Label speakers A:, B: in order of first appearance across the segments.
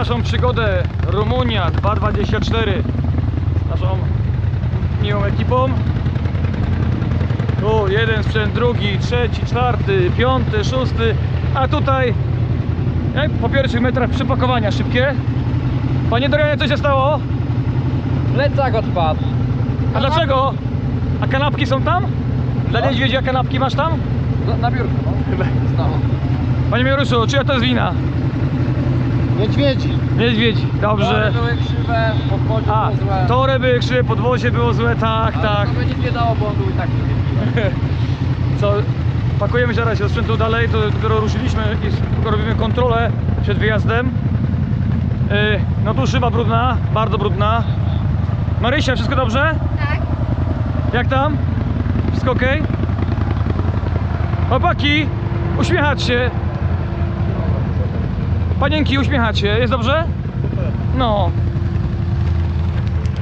A: naszą przygodę Rumunia 224 z naszą miłą ekipą. Tu jeden sprzęt, drugi, trzeci, czwarty, piąty, szósty, a tutaj jak po pierwszych metrach przepakowania szybkie. Panie Dorianie, co się stało?
B: Plecak odpadł.
A: A dlaczego? A kanapki są tam? Dla niedźwiedzia kanapki masz tam?
B: No, na biurku, no. Znowu.
A: Panie Mioruszu, czyja to jest wina?
C: Niedźwiedzi.
A: Niedźwiedzi, dobrze.
B: Tory były krzywe, podwozie
A: A,
B: było złe.
A: tory były krzywe, podwozie było złe, tak,
B: Ale
A: tak.
B: To by nic nie dało, bo on był i tak nie
A: Co, pakujemy się razie do sprzętu dalej, to dopiero ruszyliśmy i tylko robimy kontrolę przed wyjazdem. Yy, no tu szyba brudna, bardzo brudna. Marysia, wszystko dobrze?
D: Tak.
A: Jak tam? Wszystko ok? Chłopaki, uśmiechać się. Panienki, uśmiechać się. Jest dobrze? No.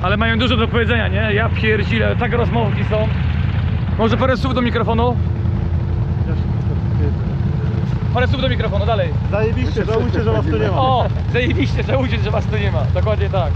A: Ale mają dużo do powiedzenia, nie? Ja pierdzile, tak rozmowki są. Może parę słów do mikrofonu? Parę słów do mikrofonu, dalej.
C: Zajebiście, żałujcie, że was tu nie ma.
A: O, zajebiście, żałujcie, że was tu nie ma. Dokładnie tak.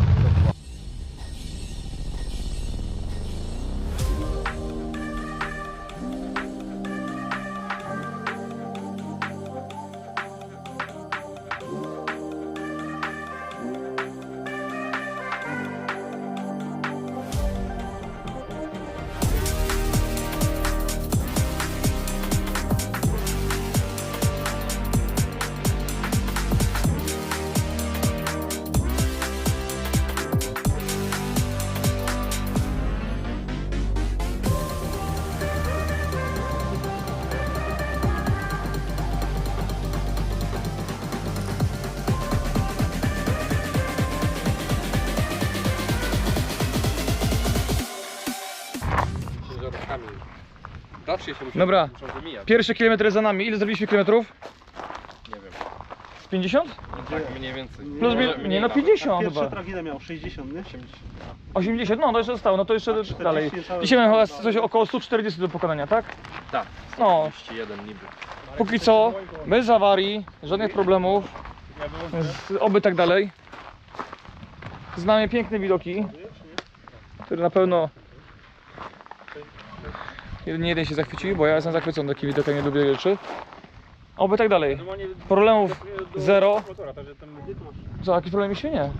B: Się muszą,
A: Dobra.
B: muszą wymijać.
A: Pierwsze kilometry za nami. Ile zrobiliśmy kilometrów?
B: Nie wiem.
A: Z 50?
B: No tak mniej więcej.
A: Plus,
B: Może
A: nie,
B: mniej
A: nie no
B: nawet.
A: 50
C: Pierwszy
A: chyba.
C: trag ile miał? 60, nie?
A: 80, no to jeszcze zostało, no to jeszcze
C: 40
A: dalej. Dzisiaj mamy chyba coś około 140 do pokonania, tak?
B: Tak.
A: No,
B: 31 niby.
A: póki co, bez awarii, żadnych problemów, z, oby tak dalej. Z nami piękne widoki, które na pewno nie jeden się zachwycił, bo ja jestem zachwycony takimi widokami, nie lubię rzeczy. Oby tak dalej. Problemów zero. Co, jakiś problem się nie?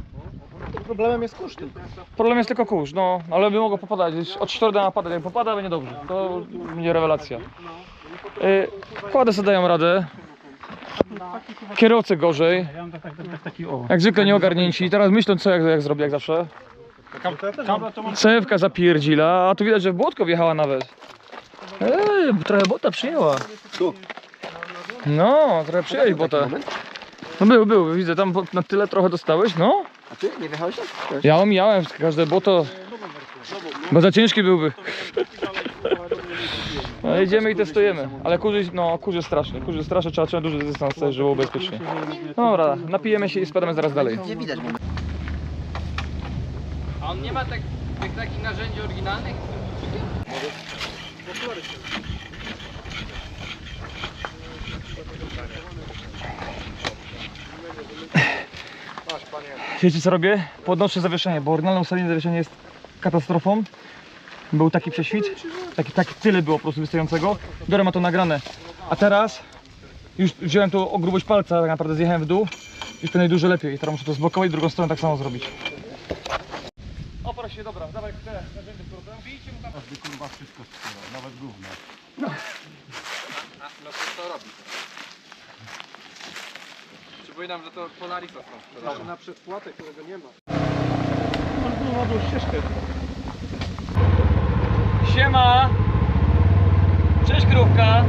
C: Problemem jest koszt tylko.
A: Problem jest tylko kurz, no, ale by mogło popadać. Gdzieś Od sztorda ma padać, jak popada, będzie dobrze. To będzie rewelacja. Yy, kłady sobie dają radę. Kierowcy gorzej. Jak zwykle nieogarnięci. Teraz myślą co jak, jak zrobię, jak zawsze. Cewka zapierdzila, a tu widać, że w błotko wjechała nawet. Eee, trochę bota przyjęła.
C: Tu.
A: No, trochę przyjęli bota. No był, był, widzę, tam na tyle trochę dostałeś, no.
C: A ty nie wjechałeś tam?
A: Ja miałem każde boto. Bo za ciężki byłby. No jedziemy i testujemy. Ale kurz, no kurz jest straszny. Kurz jest straszny, trzeba, trzeba duży dystans żeby było bezpiecznie. No dobra, napijemy się i spadamy zaraz dalej.
C: Nie widać.
B: A on nie ma tak, tych takich narzędzi oryginalnych?
A: Wiecie co robię? Podnoszę zawieszenie, bo oryginalne ustawienie zawieszenia jest katastrofą. Był taki prześwit, taki, taki tyle było po prostu wystającego. Biorę ma to nagrane. A teraz już wziąłem tu o grubość palca, tak naprawdę zjechałem w dół. Już pewnie dużo lepiej. Teraz muszę to zblokować i drugą stronę tak samo zrobić. Się, dobra, dawaj te narzędzie powrotem. Bijcie mu tam.
C: Każdy kurwa wszystko strzela, nawet gówno.
B: A, no to co robi? Przypominam, że to Polarisa są.
C: na przedpłatę, którego nie ma. Masz na dół ścieżkę.
A: Siema! Cześć krówka!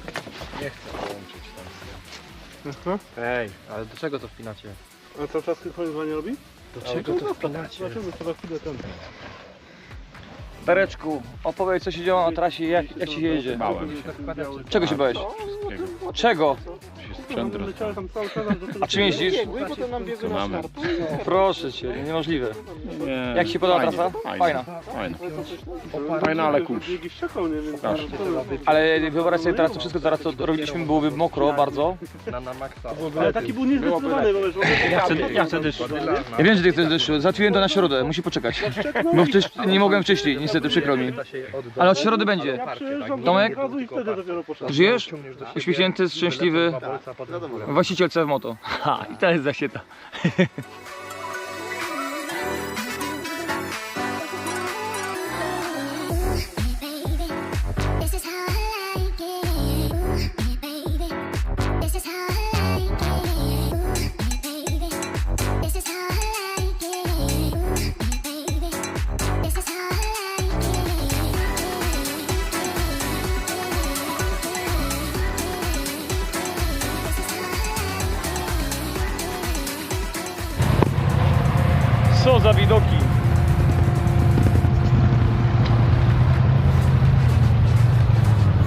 B: Się nie chce połączyć tam. Ej, ale do czego to wpinacie?
C: A cały czas synchronizowanie robi? Czego to wpinacie? Zobaczymy za chwilę ten.
A: Dareczku, opowiedz co się działo na trasie, jak, jak ci się jedzie.
B: Bałem się.
A: Czego się bałeś? Czego?
C: Do
A: A czym jeździsz?
C: Na
B: Mamy.
A: Proszę cię, niemożliwe.
B: Nie,
A: Jak się podoba
B: fajnie,
A: trasa?
B: Fajna.
A: Fajna.
B: Fajna. Fajna, ale kurz.
A: Ale wyobraź sobie teraz to wszystko, zaraz to robiliśmy, byłoby mokro bardzo.
C: Ale taki był niezdecydowany, bo wiesz,
A: Ja chcę, ja chcę deszczu. Ja wiem, że ty chcesz deszczu. Załatwiłem to na środę, musi poczekać. Bo wcześ- nie mogłem wcześniej, niestety, przykro mi. Ale od środy będzie.
C: przyjeżdżam
A: Tomek? Żyjesz? Uśmiechnięty, szczęśliwy. Właściciel C w moto. Ha, i to jest zasieta. za widoki.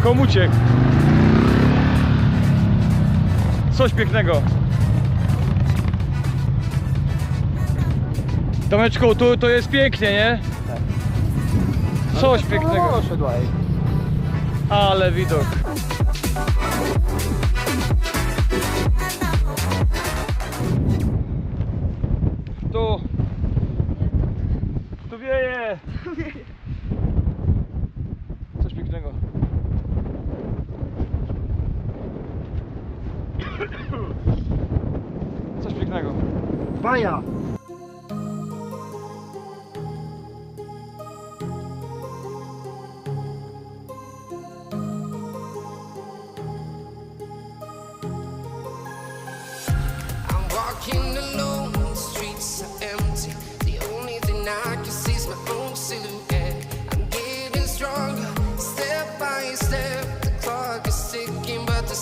A: Komuciek. Coś pięknego. Tomeczku, tu to jest pięknie, nie? Coś pięknego. Ale widok.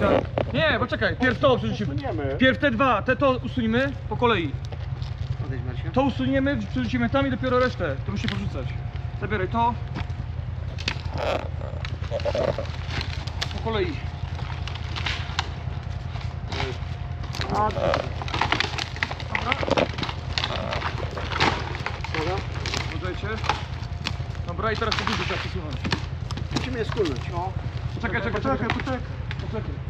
A: Leciałem. Nie, poczekaj, pierw to przerzucimy.
C: Usuniemy.
A: Pierw te dwa, te to usunimy po kolei. To usuniemy, przerzucimy tam i dopiero resztę. To musi porzucać. Zabieraj to. Po kolei. Dobra. Dobra. Dobra i teraz to dużo trzeba przesunąć.
C: musimy je skulnąć. No.
A: Czekaj, czekaj,
C: Poczekaj,
A: czekaj.
C: poczekaj. Poczekaj.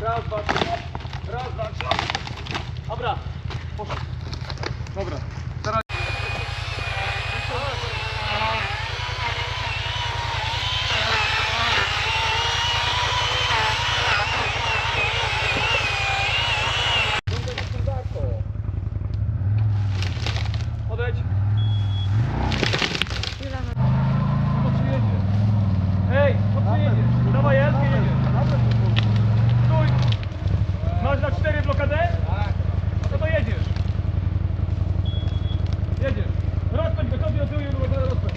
A: Raz, dwa, trzy. Raz, dwa, trzy. Dobra, poszedł. Dobra. Teraz... Podejdź. No to czy jedzie? Ej, to czy jedzie? Dawaj, Jelkę jedzie. Stój! Masz na cztery blokadę? Tak. No to jedziesz. Jedziesz. Rozpędź go, sobie od tyłu i blokadę rozpędź.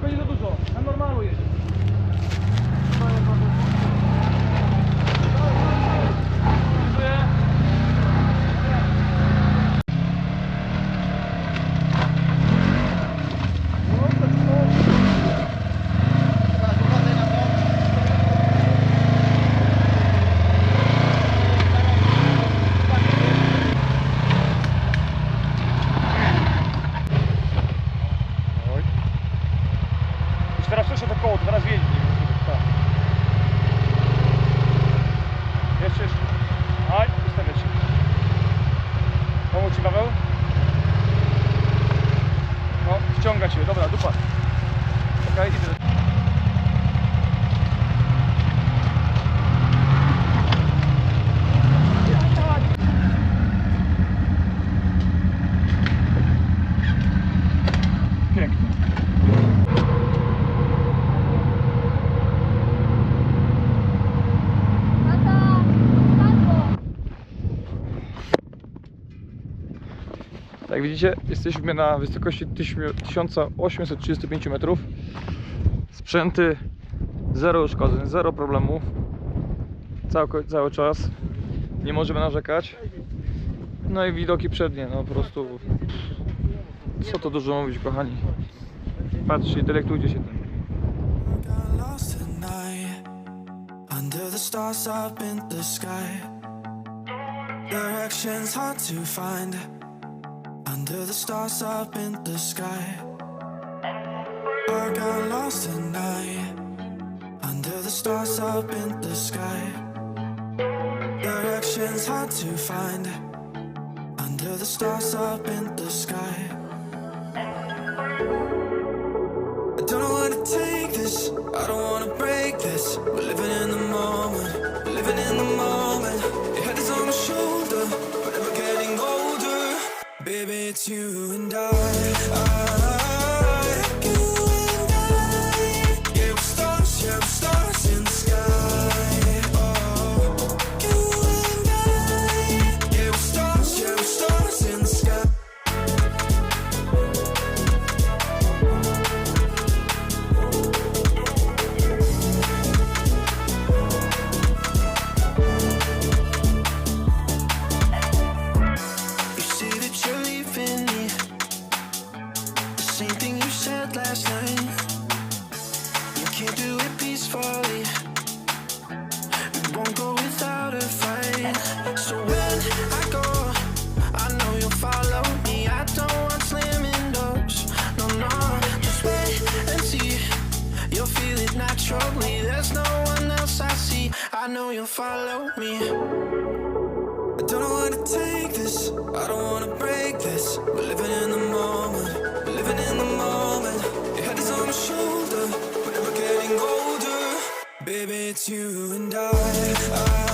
A: Tylko nie za dużo, na normalu jedziesz. Dziękuję. Oj. Już teraz słyszę to koło, to teraz wiedzie. Tak. Jeszcze, jeszcze. Aj, ustawiać się. Pomóc Ci Paweł? Ściąga Cię, dobra, dupa. Okej, idę. Pięknie. Tak jak widzicie, jesteśmy na wysokości 1835 metrów. Sprzęty zero uszkodzeń, zero problemów. Cały, cały czas. Nie możemy narzekać. No i widoki przednie, no po prostu. Co to dużo mówić, kochani. Patrzcie, delektujcie się tym.
E: under the stars up in the sky. Directions hard to find under the stars up in the sky. I got lost tonight. under the stars up in the sky. Directions hard to find under the stars up in the sky. You and I. So when I go, I know you'll follow me. I don't want slamming doors. No, no, just wait and see. You'll feel it naturally. There's no one else I see. I know you'll follow me. I don't know where to take this. I don't wanna break this. We're living in the moment. We're living in the moment. Your head is on my shoulder, we're getting older. Baby, it's you and I. I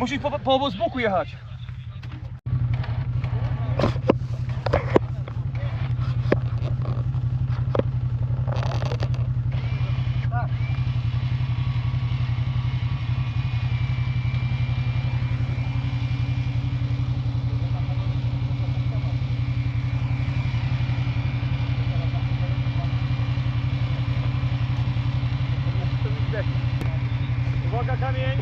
A: Musisz po, po obóz boku jechać. Uwaga kamień!